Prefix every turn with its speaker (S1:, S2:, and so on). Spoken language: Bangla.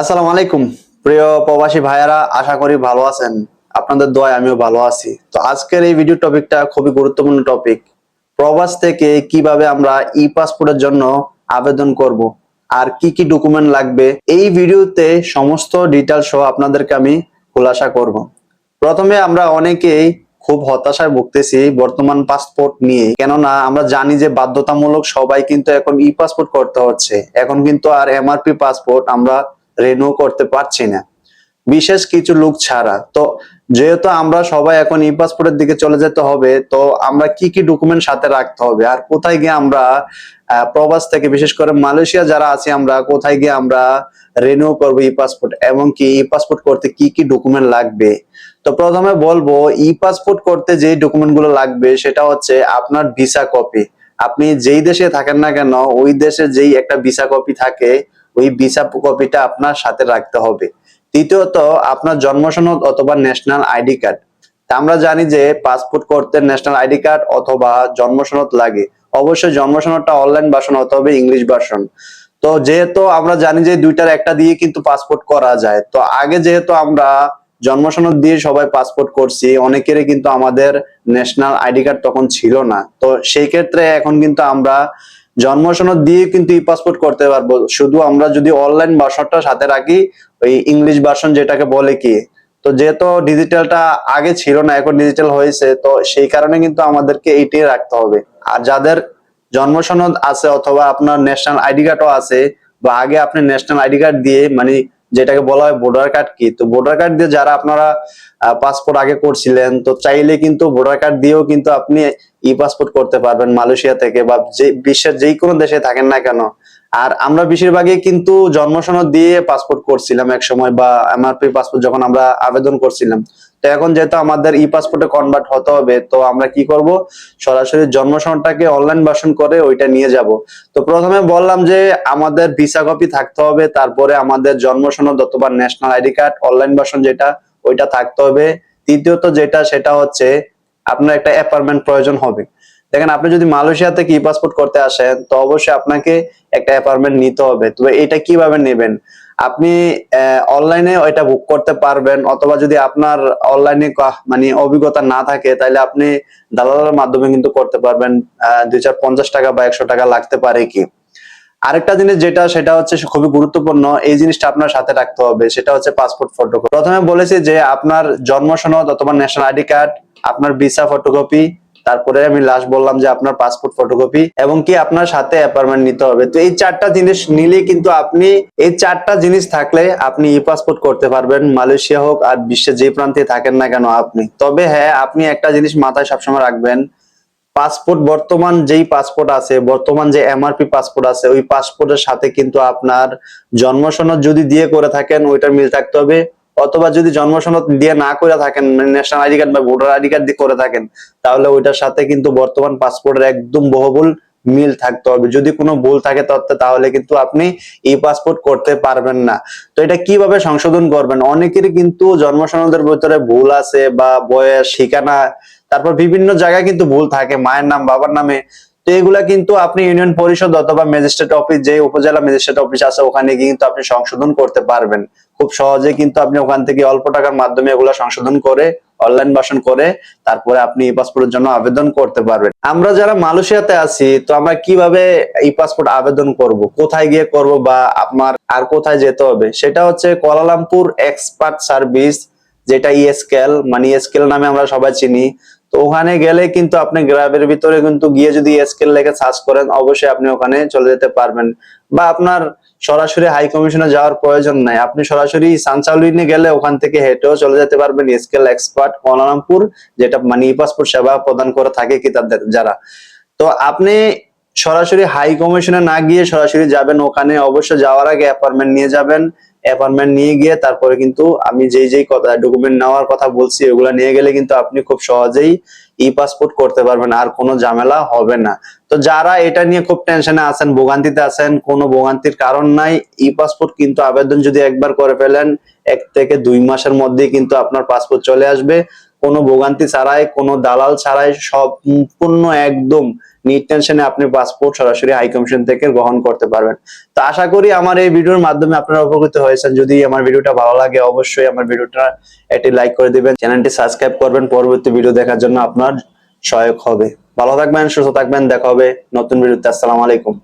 S1: আসসালামু আলাইকুম। প্রিয় প্রবাসী ভাইয়ারা, আশা করি ভালো আছেন। আপনাদের দোয়ায় আমিও ভালো আছি। তো আজকের এই ভিডিও টপিকটা খুবই গুরুত্বপূর্ণ টপিক প্রবাস থেকে কীভাবে আমরা ই পাসপোর্টের জন্য আবেদন করব, আর কি কি ডকুমেন্ট লাগবে, এই ভিডিওতে সমস্ত ডিটেল সহ আপনাদেরকে আমি খোলাসা করব। প্রথমে আমরা অনেকেই খুব হতাশায় ভুগতেছি বর্তমান পাসপোর্ট নিয়ে। কেননা আমরা জানি যে বাধ্যতামূলক সবাই কিন্তু এখন ই পাসপোর্ট করতে হচ্ছে। এখন কিন্তু আর এমআরপি পাসপোর্ট আমরা রেনিউ করতে পারছি না। বিশেষ কিছু লোক ছাড়া। তো যেহেতু আমরা সবাই এখন ই পাসপোর্টের দিকে চলে যেতে হবে, তো আমরা কি কি ডকুমেন্ট সাথে রাখতে হবে? আর কোথায় গিয়ে আমরা প্রবাস থেকে বিশেষ করে মালয়েশিয়া যারা আছি আমরা, কোথায় গিয়ে আমরা রেনিউ করব ই পাসপোর্ট এবং কি ই পাসপোর্ট করতে কি কি ডকুমেন্ট লাগবে? তো প্রথমে বলব ই পাসপোর্ট করতে যে ডকুমেন্টগুলো লাগবে, সেটা হচ্ছে আপনার ভিসা কপি আপনি যেই দেশে থাকেন না কেন, ওই দেশে যেই একটা ভিসা কপি থাকে ওই ভিসা কপিটা আপনার সাথে রাখতে হবে। তৃতীয়ত, আপনার জন্ম সনদ অথবা ন্যাশনাল আইডি কার্ড আমরা জানি যে পাসপোর্ট করতে ন্যাশনাল আইডি কার্ড অথবা জন্ম সনদ লাগে। অবশ্যই জন্ম সনদটা অনলাইন ভার্সন হতে হবে ইংলিশ ভার্সন তো যেহেতু আমরা জানি যে দুইটার একটা দিয়ে কিন্তু পাসপোর্ট করা যায়, তো আগে যেহেতু আমরা জন্ম সনদ দিয়ে সবাই পাসপোর্ট করছি, অনেকেরই কিন্তু আমাদের ন্যাশনাল আইডি কার্ড তখন ছিল না। তো সেই ক্ষেত্রে এখন কিন্তু আমরা জন্ম সনদ দিয়ে কিন্তু ই পাসপোর্ট করতে পারব। শুধু আমরা যদি অনলাইন ভার্সনটা সাথে রাখি, ওই ইংলিশ ভার্সন যেটাকে বলে কি, তো যেহেতু ডিজিটালটা আগে ছিল না, এখন ডিজিটাল হয়েছে, তো সেই কারণে কিন্তু আমাদেরকে এইটাই রাখতে হবে। আর যাদের জন্ম সনদ আছে অথবা আপনার ন্যাশনাল আইডি কার্ডও আছে, বা আগে আপনি ন্যাশনাল আইডি কার্ড দিয়ে মানে যেটাকে বলা হয় ভোটার কার্ড কি তো ভোটার কার্ড দিয়ে যারা আপনারা পাসপোর্ট আগে করছিলেন, তো চাইলে কিন্তু ভোটার কার্ড দিয়েও কিন্তু আপনি ই পাসপোর্ট করতে পারবেন মালয়েশিয়া থেকে বা যে, বিশ্বের যেই কোনো দেশে থাকেন না কেন। আর আমরা বেশিরভাগই কিন্তু জন্ম সনদ দিয়ে পাসপোর্ট করছিলাম এক সময় বা এমআরপি পাসপোর্ট যখন আমরা আবেদন করছিলাম। তো এখন যেহেতু আমাদের ই পাসপোর্টে কনভার্ট হতে হবে, তো আমরা কি করব? সরাসরি জন্ম সনদটাকে অনলাইন ভার্সন করে ওইটা নিয়ে যাব। তো প্রথমে বললাম যে আমাদের ভিসা কপি থাকতে হবে, তারপরে আমাদের জন্ম সনদ অথবা national ID card online version যেটা, ওইটা থাকতে হবে। তৃতীয়ত যেটা, সেটা হচ্ছে আপনার একটা অ্যাপার্টমেন্ট প্রয়োজন হবে। দেখেন, আপনি যদি মালয়েশিয়া থেকে ই পাসপোর্ট করতে আসেন, তো অবশ্যই আপনাকে একটা অ্যাপার্টমেন্ট নিতে হবে। তো এটা কীভাবে নেবেন? আপনি অনলাইনে ওইটা বুক করতে পারবেন, অথবা যদি আপনার অনলাইনে মানে অভিজ্ঞতা না থাকে, তাহলে আপনি দালালের মাধ্যমে কিন্তু করতে পারবেন দুই চার পঞ্চাশ টাকা বা একশো টাকা লাগতে পারে কি। আরেকটা জিনিস যেটা, সেটা হচ্ছে খুবই গুরুত্বপূর্ণ, এই জিনিসটা আপনার সাথে রাখতে হবে, সেটা হচ্ছে পাসপোর্ট ফটোকপি প্রথমে বলেছি যে আপনার জন্ম সনদ অথবা ন্যাশনাল আইডি কার্ড আপনার ভিসা ফটোকপি তারপরে আমি লাস্ট বললাম যে আপনার পাসপোর্ট ফটোকপি এবং কি আপনার সাথে অ্যাপার্টমেন্ট নিতে হবে। তো এই চারটা জিনিস নিলে কিন্তু আপনি, এই চারটা জিনিস থাকলে আপনি ই পাসপোর্ট করতে পারবেন। মালয়েশিয়া হোক আর বিশ্বের যে প্রান্তে থাকেন না কেন আপনি। তবে হ্যাঁ আপনি একটা জিনিস মাথায় সবসময় রাখবেন পাসপোর্ট বর্তমান যেই পাসপোর্ট আছে, বর্তমান যে এমআরপি পাসপোর্ট আছে, ওই পাসপোর্টের সাথে কিন্তু আপনার জন্ম সনদ যদি দিয়ে করে থাকেন, ওইটার মিল থাকতে হবে। অথবা যদি জন্ম সনদ দিয়ে না করে থাকেন ন্যাশনাল আইডি কার্ড বা ভোটার আইডি কার্ড দিয়ে করে থাকেন, তাহলে ওইটার সাথে কিন্তু বর্তমান পাসপোর্টের একদম বহুবুল মিল থাকতে হবে। যদি কোনো ভুল থাকে তত্ত্বে তাহলে কিন্তু আপনি ই পাসপোর্ট করতে পারবেন না। তো এটা কীভাবে সংশোধন করবেন? অনেকেরই কিন্তু জন্ম সনদের ভিতরে ভুল আছে বা বয়স, ঠিকানা, তারপর বিভিন্ন জায়গায় কিন্তু ভুল থাকে। মায়ের নাম, বাবার নামে তো এগুলা কিন্তু আপনি ইউনিয়ন পরিষদ অথবা ম্যাজিস্ট্রেট অফিস যে উপজেলা ম্যাজিস্ট্রেট অফিস আছে, ওখানে কিন্তু আপনি সংশোধন করতে পারবেন। খুব সহজে কিন্তু আপনি ওখান থেকে অল্প টাকার মাধ্যমে এগুলা সংশোধন করে, অনলাইন ভার্সন করে, তারপরে আপনি ই পাসপোর্টের জন্য আবেদন করতে পারবেন। আমরা যারা মালয়েশিয়াতে আছি, তো আমরা কীভাবে ই পাসপোর্ট আবেদন করব? কোথায় গিয়ে করব বা আপনার আর কোথায় যেতে হবে? সেটা হচ্ছে কোয়ালালামপুর এক্সপার্ট সার্ভিস, যেটা ইএসকেল মানে ইএসকেল নামে আমরা সবাই চিনি। তো ওখানে গেলে কিন্তু আপনি গ্রামের ভিতরে কিন্তু গিয়ে যদি স্কেল লেখে সার্চ করেন, অবশ্যই আপনি ওখানে চলে যেতে পারবেন। বা আপনার সরাসরি হাই কমিশনে যাওয়ার প্রয়োজন নাই। আপনি সরাসরি সানচাউলিনে গেলে ওখান থেকে হেঁটেও চলে যেতে পারবেন স্কেল এক্সপার্ট কোয়ালালামপুর যেটা মানে ই পাসপোর্ট সেবা প্রদান করে থাকে কি তাদের যারা। তো আপনি সরাসরি হাই কমিশনে না গিয়ে সরাসরি যাবেন, ওখানে অবশ্যই যাওয়ার আগে অ্যাপয়েন্টমেন্ট নিয়ে যাবেন। অ্যাপয়েন্টমেন্ট নিয়ে গিয়ে তারপরে কিন্তু আমি যেই যেই কথা ডকুমেন্ট নেওয়ার কথা বলছি ওগুলো নিয়ে গেলে কিন্তু আপনি খুব সহজেই ই পাসপোর্ট করতে পারবেন, আর কোনো ঝামেলা হবে না। তো যারা এটা নিয়ে খুব টেনশনে আছেন, ভোগান্তিতে আছেন, কোনো ভোগান্তির কারণ নাই ই পাসপোর্ট কিন্তু আবেদন যদি একবার করে ফেলেন, এক থেকে দুই মাসের মধ্যেই কিন্তু আপনার পাসপোর্ট চলে আসবে। কোনো ভোগান্তি ছাড়াই, কোনো দালাল ছাড়াই সম্পূর্ণ একদম নিট টেনশনে আপনি পাসপোর্ট সরাসরি হাই কমিশন থেকে গ্রহণ করতে পারবেন। তো আশা করি আমার এই ভিডিওর মাধ্যমে আপনারা উপকৃত হয়েছেন। যদি আমার ভিডিওটা ভালো লাগে, অবশ্যই আমার ভিডিওটা একটি লাইক করে দিবেন। চ্যানেলটি সাবস্ক্রাইব করবেন। পরবর্তী ভিডিও দেখার জন্য আপনার সহায়ক হবে। ভালো থাকবেন, সুস্থ থাকবেন। দেখা হবে নতুন ভিডিওতে আসসালামু আলাইকুম।